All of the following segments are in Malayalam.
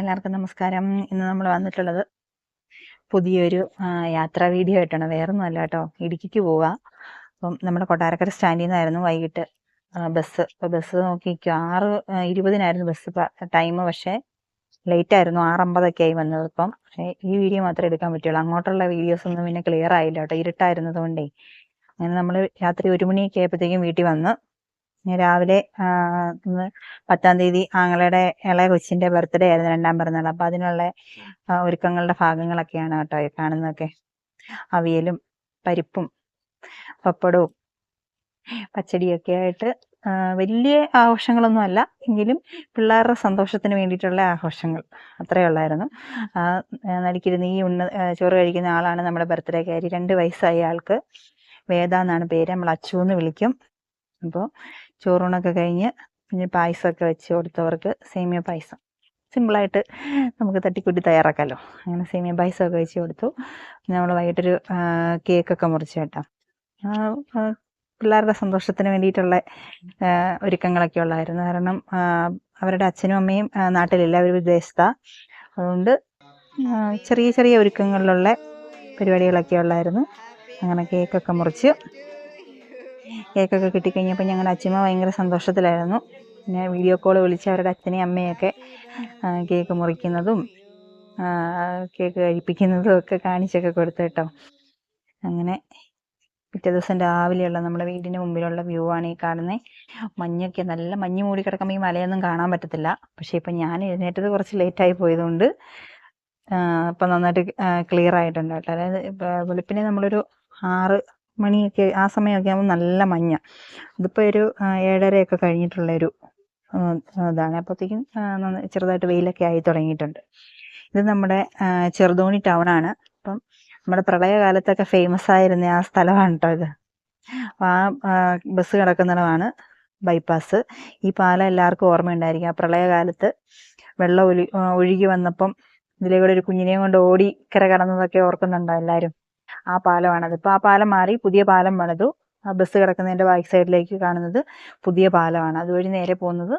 എല്ലാവർക്കും നമസ്കാരം. ഇന്ന് നമ്മൾ വന്നിട്ടുള്ളത് പുതിയൊരു യാത്രാ വീഡിയോ ആയിട്ടാണ്. വേറൊന്നും അല്ല കേട്ടോ. ഇടുക്കിക്ക് പോവുക അപ്പം നമ്മുടെ കൊട്ടാരക്കര സ്റ്റാൻഡിൽ നിന്നായിരുന്നു വൈകിട്ട് ബസ്. അപ്പോൾ ബസ് നോക്കി ആറ് ഇരുപതിനായിരുന്നു ബസ് ടൈം പക്ഷേ ലേറ്റ് ആയിരുന്നു. ആറമ്പതൊക്കെ ആയി വന്നത് ഇപ്പം. ഈ വീഡിയോ മാത്രമേ എടുക്കാൻ പറ്റുള്ളൂ. അങ്ങോട്ടുള്ള വീഡിയോസ് ഒന്നും പിന്നെ ക്ലിയർ ആയില്ല കേട്ടോ. ഇരുട്ടായിരുന്നത് കൊണ്ടേ. അങ്ങനെ നമ്മൾ രാത്രി ഒരു മണിയൊക്കെ ആയപ്പോഴത്തേക്കും വീട്ടിൽ വന്ന് രാവിലെ പത്താം തീയതി ആങ്ങളുടെ ഇളയ കൊച്ചിന്റെ ബർത്ത്ഡേ ആയിരുന്നു രണ്ടാം പിറന്നാൾ. അപ്പൊ അതിനുള്ള ഒരുക്കങ്ങളുടെ ഭാഗങ്ങളൊക്കെയാണ് കേട്ടോ കാണുന്നതൊക്കെ. അവിയലും പരിപ്പും പപ്പടവും പച്ചടിയൊക്കെ ആയിട്ട് വലിയ ആഘോഷങ്ങളൊന്നും അല്ല. എങ്കിലും പിള്ളേരുടെ സന്തോഷത്തിന് വേണ്ടിയിട്ടുള്ള ആഘോഷങ്ങൾ അത്രേ ഉള്ളായിരുന്നു. നടിക്കിരുന്ന് ഈ ഉണ്ണ ചോറ് കഴിക്കുന്ന ആളാണ് നമ്മുടെ ബർത്ത്ഡേ കാരി. രണ്ട് വയസ്സായ ആൾക്ക് വേദ എന്നാണ് പേര്. നമ്മൾ അച്ചു എന്ന് വിളിക്കും. അപ്പോൾ ചോറൂണൊക്കെ കഴിഞ്ഞ് പിന്നെ പായസമൊക്കെ വെച്ച് കൊടുത്തവർക്ക് സേമിയ പായസം. സിമ്പിളായിട്ട് നമുക്ക് തട്ടിക്കൂട്ടി തയ്യാറാക്കാമല്ലോ അങ്ങനെ സേമിയ പായസമൊക്കെ വെച്ച് കൊടുത്തു. നമ്മൾ വൈകിട്ടൊരു കേക്കൊക്കെ മുറിച്ച് കേട്ടോ. പിള്ളേരുടെ സന്തോഷത്തിന് വേണ്ടിയിട്ടുള്ള ഒരുക്കങ്ങളൊക്കെ ഉള്ളായിരുന്നു. കാരണം അവരുടെ അച്ഛനും അമ്മയും നാട്ടിലില്ല. അവർ വിദേശത്താണ് അതുകൊണ്ട് ചെറിയ ചെറിയ ഒരുക്കങ്ങളിലുള്ള പരിപാടികളൊക്കെ ഉള്ളായിരുന്നു. അങ്ങനെ കേക്കൊക്കെ മുറിച്ച് കേക്കൊക്കെ കിട്ടിക്കഴിഞ്ഞപ്പോൾ ഞങ്ങളുടെ അച്ഛമ്മ ഭയങ്കര സന്തോഷത്തിലായിരുന്നു. പിന്നെ വീഡിയോ കോൾ വിളിച്ച് അവരുടെ അച്ഛനെയും അമ്മയൊക്കെ കേക്ക് മുറിക്കുന്നതും കേക്ക് കഴിപ്പിക്കുന്നതും ഒക്കെ കാണിച്ചൊക്കെ കൊടുത്തു കേട്ടോ. അങ്ങനെ പിറ്റേ ദിവസം രാവിലെയുള്ള നമ്മുടെ വീടിന് മുമ്പിലുള്ള വ്യൂ ആണ് ഈ കാണുന്നത് മഞ്ഞൊക്കെ നല്ല മഞ്ഞ് മൂടി കിടക്കുമ്പോൾ ഈ മലയൊന്നും കാണാൻ പറ്റത്തില്ല. പക്ഷേ ഇപ്പം ഞാൻ എഴുന്നേറ്റത് കുറച്ച് ലേറ്റായി പോയതുകൊണ്ട് ഇപ്പം നന്നായിട്ട് ക്ലിയർ ആയിട്ടുണ്ട് കേട്ടോ. അതായത് വെളുപ്പിനെ നമ്മളൊരു ആറ് മണിയൊക്കെ ആ സമയമൊക്കെ ആകുമ്പോൾ നല്ല മഞ്ഞ. ഇതിപ്പോൾ ഒരു ഏഴരയൊക്കെ കഴിഞ്ഞിട്ടുള്ളൊരു ഇതാണ്. അപ്പോഴത്തേക്കും ചെറുതായിട്ട് വെയിലൊക്കെ ആയി തുടങ്ങിയിട്ടുണ്ട്. ഇത് നമ്മുടെ ചെറുതോണി ടൗൺ ആണ്. അപ്പം നമ്മുടെ പ്രളയകാലത്തൊക്കെ ഫേമസ് ആയിരുന്ന ആ സ്ഥലമാണ് കേട്ടോ ഇത്. ആ ബസ് കിടക്കുന്നിടമാണ് ബൈപ്പാസ് ഈ പാലം എല്ലാവർക്കും ഓർമ്മയുണ്ടായിരിക്കും. ആ പ്രളയകാലത്ത് വെള്ളം ഒഴുകി വന്നപ്പം ഇതിലെ കൂടെ ഒരു കുഞ്ഞിനെയും കൊണ്ട് ഓടി കര കടന്നതൊക്കെ ഓർക്കുന്നുണ്ടോ എല്ലാവരും ആ പാലമാണത് ഇപ്പൊ ആ പാലം മാറി പുതിയ പാലം പണിതു. ആ ബസ് കിടക്കുന്നതിന്റെ ബാക്ക് സൈഡിലേക്ക് കാണുന്നത് പുതിയ പാലമാണ്. അതുവഴി നേരെ പോകുന്നത്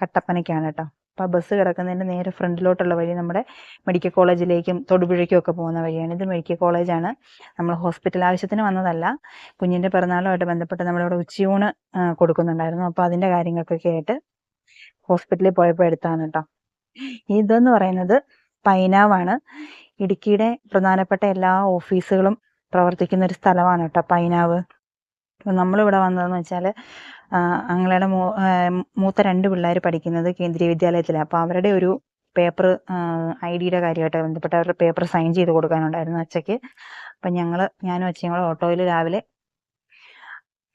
കട്ടപ്പനയ്ക്കാണ് കേട്ടോ. അപ്പൊ ആ ബസ് കിടക്കുന്നതിന്റെ നേരെ ഫ്രണ്ടിലോട്ടുള്ള വഴി നമ്മുടെ മെഡിക്കൽ കോളേജിലേക്കും തൊടുപുഴയ്ക്കും ഒക്കെ പോകുന്ന വഴിയാണ്. ഇത് മെഡിക്കൽ കോളേജാണ്. നമ്മൾ ഹോസ്പിറ്റൽ ആവശ്യത്തിന് വന്നതല്ല. കുഞ്ഞിന്റെ പിറന്നാളുമായിട്ട് ബന്ധപ്പെട്ട് നമ്മളിവിടെ ഉച്ചയൂണ് കൊടുക്കുന്നുണ്ടായിരുന്നു. അപ്പോൾ അതിന്റെ കാര്യങ്ങൾക്കൊക്കെ ആയിട്ട് ഹോസ്പിറ്റലിൽ പോയപ്പോൾ എടുത്താണ് കേട്ടോ. ഇതെന്ന് പറയുന്നത് പൈനാവാണ്. ഇടുക്കിയുടെ പ്രധാനപ്പെട്ട എല്ലാ ഓഫീസുകളും പ്രവർത്തിക്കുന്ന ഒരു സ്ഥലമാണ് കേട്ടോ പൈനാവ്. നമ്മളിവിടെ വന്നതെന്ന് വെച്ചാൽ അങ്ങളുടെ മൂത്ത രണ്ട് പിള്ളേർ പഠിക്കുന്നത് കേന്ദ്രീയ വിദ്യാലയത്തിലാണ്. അപ്പോൾ അവരുടെ ഒരു പേപ്പർ ഐ ഡിയുടെ കാര്യമായിട്ട് ബന്ധപ്പെട്ട് അവരുടെ പേപ്പർ സൈൻ ചെയ്ത് കൊടുക്കാനുണ്ടായിരുന്നു അച്ഛയ്ക്ക്. അപ്പം ഞങ്ങൾ ഞാനും അച്ഛയും കൂടെ ഓട്ടോയിൽ രാവിലെ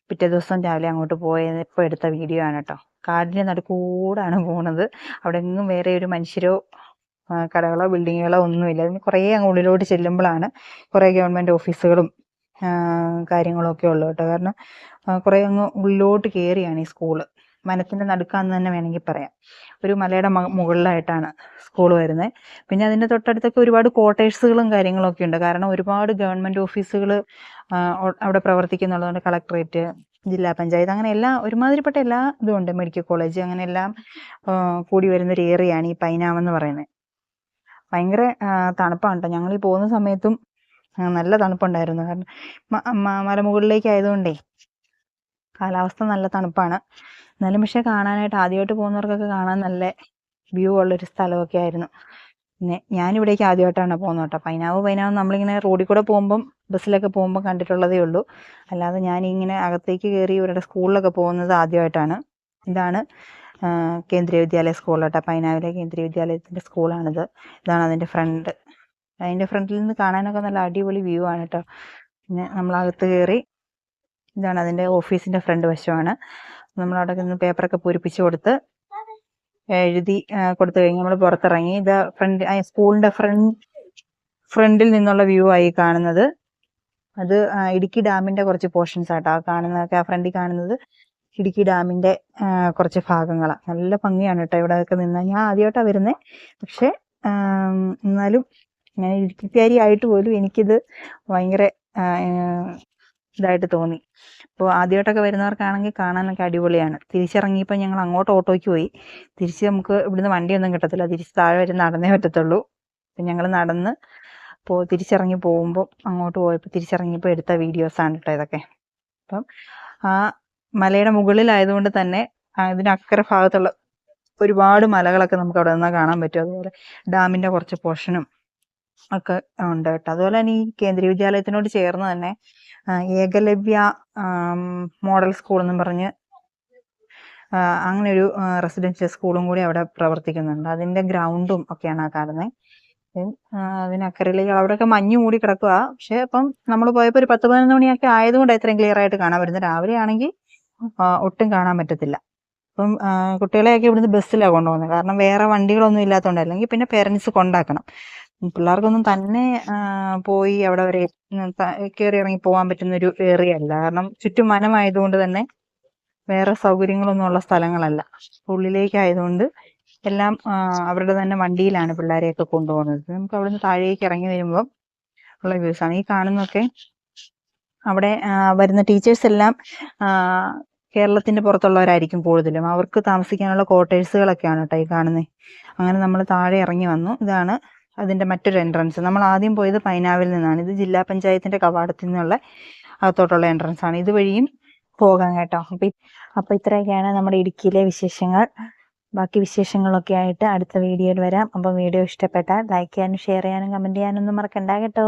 പിറ്റേ ദിവസം രാവിലെ അങ്ങോട്ട് പോയപ്പോൾ എടുത്ത വീഡിയോ ആണ് കേട്ടോ. കാടിന്റെ നടുക്കൂടാണ് പോണത്. അവിടെ എങ്ങും വേറെ ഒരു മനുഷ്യരോ കടകളോ ബിൽഡിങ്ങുകളോ ഒന്നുമില്ല. അതിന് കുറേ അങ്ങ് ഉള്ളിലോട്ട് ചെല്ലുമ്പോഴാണ് കുറേ ഗവൺമെന്റ് ഓഫീസുകളും കാര്യങ്ങളൊക്കെ കാര്യങ്ങളും ഉള്ളു കേട്ടോ. കാരണം കുറേ അങ്ങ് ഉള്ളിലോട്ട് കയറിയാണ് ഈ സ്കൂൾ. വനത്തിന്റെ നടുക്കാന്ന് തന്നെ വേണമെങ്കിൽ പറയാം. ഒരു മലയുടെ മുകളിലായിട്ടാണ് സ്കൂൾ വരുന്നത്. പിന്നെ അതിന്റെ തൊട്ടടുത്തൊക്കെ ഒരുപാട് ക്വാർട്ടേഴ്സുകളും കാര്യങ്ങളൊക്കെ ഉണ്ട്. കാരണം ഒരുപാട് ഗവൺമെന്റ് ഓഫീസുകൾ അവിടെ പ്രവർത്തിക്കുന്നുള്ളതുകൊണ്ട് കളക്ടറേറ്റ് ജില്ലാ പഞ്ചായത്ത് അങ്ങനെ എല്ലാം ഒരുമാതിരിപ്പെട്ട എല്ലാ ഇതും ഉണ്ട്. മെഡിക്കൽ കോളേജ് അങ്ങനെ എല്ലാം കൂടി വരുന്ന ഒരു ഏറിയാണ് ഈ പൈനാമെന്ന് പറയുന്നത്. ഭയങ്കര തണുപ്പാണ് ഞങ്ങൾ ഈ പോകുന്ന സമയത്തും നല്ല തണുപ്പുണ്ടായിരുന്നു. കാരണം മലമുകളിലേക്ക് ആയതുകൊണ്ടേ കാലാവസ്ഥ നല്ല തണുപ്പാണ്. എന്നാലും പക്ഷെ കാണാനായിട്ട് ആദ്യമായിട്ട് പോകുന്നവർക്കൊക്കെ കാണാൻ നല്ല വ്യൂ ഉള്ളൊരു സ്ഥലമൊക്കെ ആയിരുന്നു. പിന്നെ ഞാനിവിടേക്ക് ആദ്യമായിട്ടാണ് പോകുന്നത് കേട്ടോ പൈനാവ് പൈനാവ് നമ്മളിങ്ങനെ റോഡിൽ കൂടെ പോകുമ്പം ബസ്സിലൊക്കെ പോകുമ്പം കണ്ടിട്ടുള്ളതേ ഉള്ളൂ. അല്ലാതെ ഞാനിങ്ങനെ അകത്തേക്ക് കയറി ഇവരുടെ സ്കൂളിലൊക്കെ പോകുന്നത് ആദ്യമായിട്ടാണ്. ഇതാണ് കേന്ദ്രീയ വിദ്യാലയ സ്കൂൾ കേട്ടോ പൈനാവിലെ കേന്ദ്രീയ വിദ്യാലയത്തിന്റെ സ്കൂളാണിത് ഇതാണ് അതിന്റെ ഫ്രണ്ട് അതിന്റെ ഫ്രണ്ടിൽ നിന്ന് കാണാനൊക്കെ നല്ല അടിപൊളി വ്യൂ ആണ് കേട്ടോ പിന്നെ നമ്മളകത്ത് കയറി ഇതാണ് അതിന്റെ ഓഫീസിന്റെ ഫ്രണ്ട് വശമാണ്. നമ്മളവിടെ നിന്ന് പേപ്പറൊക്കെ പൂരിപ്പിച്ച് കൊടുത്ത് എഴുതി കൊടുത്തു കഴിഞ്ഞ് നമ്മൾ പുറത്തിറങ്ങി. ഇത് ഫ്രണ്ട് സ്കൂളിന്റെ ഫ്രണ്ട് ഫ്രണ്ടിൽ നിന്നുള്ള വ്യൂ ആയി കാണുന്നത്. അത് ഇടുക്കി ഡാമിന്റെ കുറച്ച് പോർഷൻസ് ആട്ടോ. കാണുന്നതൊക്കെ ആ ഫ്രണ്ടിൽ കാണുന്നത് ഇടുക്കി ഡാമിന്റെ കുറച്ച് ഭാഗങ്ങളാണ് നല്ല ഭംഗിയാണ് കേട്ടോ ഇവിടെയൊക്കെ നിന്ന് ഞാൻ ആദ്യമായിട്ടാണ് വരുന്നത് പക്ഷേ എന്നാലും ഞാൻ ഇടുക്കിക്കാരി ആയിട്ട് പോലും എനിക്കിത് ഭയങ്കര ഇതായിട്ട് തോന്നി. അപ്പോൾ ആദ്യമായിട്ടൊക്കെ വരുന്നവർക്കാണെങ്കിൽ കാണാനൊക്കെ അടിപൊളിയാണ്. തിരിച്ചിറങ്ങിയപ്പോൾ ഞങ്ങൾ അങ്ങോട്ട് ഓട്ടോയ്ക്ക് പോയി. തിരിച്ച് നമുക്ക് ഇവിടുന്ന് വണ്ടിയൊന്നും കിട്ടത്തില്ല. തിരിച്ച് താഴെ വരെ നടന്നേ പറ്റത്തുള്ളൂ. അപ്പം ഞങ്ങൾ നടന്ന് പോ തിരിച്ചിറങ്ങി പോകുമ്പോൾ അങ്ങോട്ട് പോയപ്പോൾ തിരിച്ചിറങ്ങിയപ്പോൾ എടുത്ത വീഡിയോസാണ് കേട്ടോ ഇതൊക്കെ. അപ്പം ആ മലയുടെ മുകളിലായതുകൊണ്ട് തന്നെ അതിന് അക്കരെ ഭാഗത്തുള്ള ഒരുപാട് മലകളൊക്കെ നമുക്ക് അവിടെ നിന്നാൽ കാണാൻ പറ്റും. അതുപോലെ ഡാമിന്റെ കുറച്ച് പോർഷനും ഒക്കെ ഉണ്ട് കേട്ടോ. അതുപോലെ തന്നെ ഈ കേന്ദ്രീയ വിദ്യാലയത്തിനോട് ചേർന്ന് തന്നെ ഏകലവ്യ മോഡൽ സ്കൂൾ എന്നും പറഞ്ഞ് അങ്ങനെ ഒരു റെസിഡൻഷ്യൽ സ്കൂളും കൂടി അവിടെ പ്രവർത്തിക്കുന്നുണ്ട്. അതിന്റെ ഗ്രൗണ്ടും ഒക്കെയാണ് ആ കാണുന്നത് അതിനക്കരയിലേക്ക് അവിടെയൊക്കെ മഞ്ഞ് മൂടി കിടക്കുക പക്ഷെ അപ്പം നമ്മൾ പോയപ്പോൾ ഒരു പത്ത് പതിനൊന്ന് മണിയൊക്കെ ആയതുകൊണ്ട് ഇത്രയും ക്ലിയർ ആയിട്ട് കാണാൻ പറ്റുന്നത്. രാവിലെ ആണെങ്കിൽ ഒട്ടും കാണാൻ പറ്റത്തില്ല. അപ്പം കുട്ടികളെയൊക്കെ ഇവിടുന്ന് ബസ്സിലാണ് കൊണ്ടുപോകുന്നത്. കാരണം വേറെ വണ്ടികളൊന്നും ഇല്ലാത്തതുകൊണ്ട് അല്ലെങ്കിൽ പിന്നെ പേരൻസ് കൊണ്ടാക്കണം. പിള്ളേർക്കൊന്നും തന്നെ പോയി അവിടെ വരെ കയറി ഇറങ്ങി പോകാൻ പറ്റുന്ന ഒരു ഏരിയ അല്ല. കാരണം ചുറ്റും വനമായതുകൊണ്ട് തന്നെ വേറെ സൗകര്യങ്ങളൊന്നും ഉള്ള സ്ഥലങ്ങളല്ല. ഉള്ളിലേക്കായതുകൊണ്ട് എല്ലാം അവരുടെ തന്നെ വണ്ടിയിലാണ് പിള്ളേരെയൊക്കെ കൊണ്ടുപോകുന്നത്. നമുക്ക് അവിടുന്ന് താഴേക്ക് ഇറങ്ങി വരുമ്പം ഉള്ള വ്യൂസ് ആണ്. ഈ കാണുന്നൊക്കെ അവിടെ വരുന്ന ടീച്ചേഴ്സ് എല്ലാം കേരളത്തിന്റെ പുറത്തുള്ളവരായിരിക്കും കൂടുതലും. അവർക്ക് താമസിക്കാനുള്ള ക്വാർട്ടേഴ്സുകളൊക്കെയാണ് കേട്ടോ ഈ കാണുന്നത് അങ്ങനെ നമ്മൾ താഴെ ഇറങ്ങി വന്നു. ഇതാണ് അതിന്റെ മറ്റൊരു എൻട്രൻസ് നമ്മൾ ആദ്യം പോയത് പൈനാവിൽ നിന്നാണ്. ഇത് ജില്ലാ പഞ്ചായത്തിന്റെ കവാടത്തിൽ നിന്നുള്ള അകത്തോട്ടുള്ള എൻട്രൻസ് ആണ്. ഇതുവഴിയും പോകാം കേട്ടോ. അപ്പൊ അപ്പൊ ഇത്രയൊക്കെയാണ് നമ്മുടെ ഇടുക്കിയിലെ വിശേഷങ്ങൾ. ബാക്കി വിശേഷങ്ങളൊക്കെ ആയിട്ട് അടുത്ത വീഡിയോയിൽ വരാം. അപ്പം വീഡിയോ ഇഷ്ടപ്പെട്ടാൽ ലൈക്ക് ചെയ്യാനും ഷെയർ ചെയ്യാനും കമന്റ് ചെയ്യാനൊന്നും മറക്കണ്ട കേട്ടോ.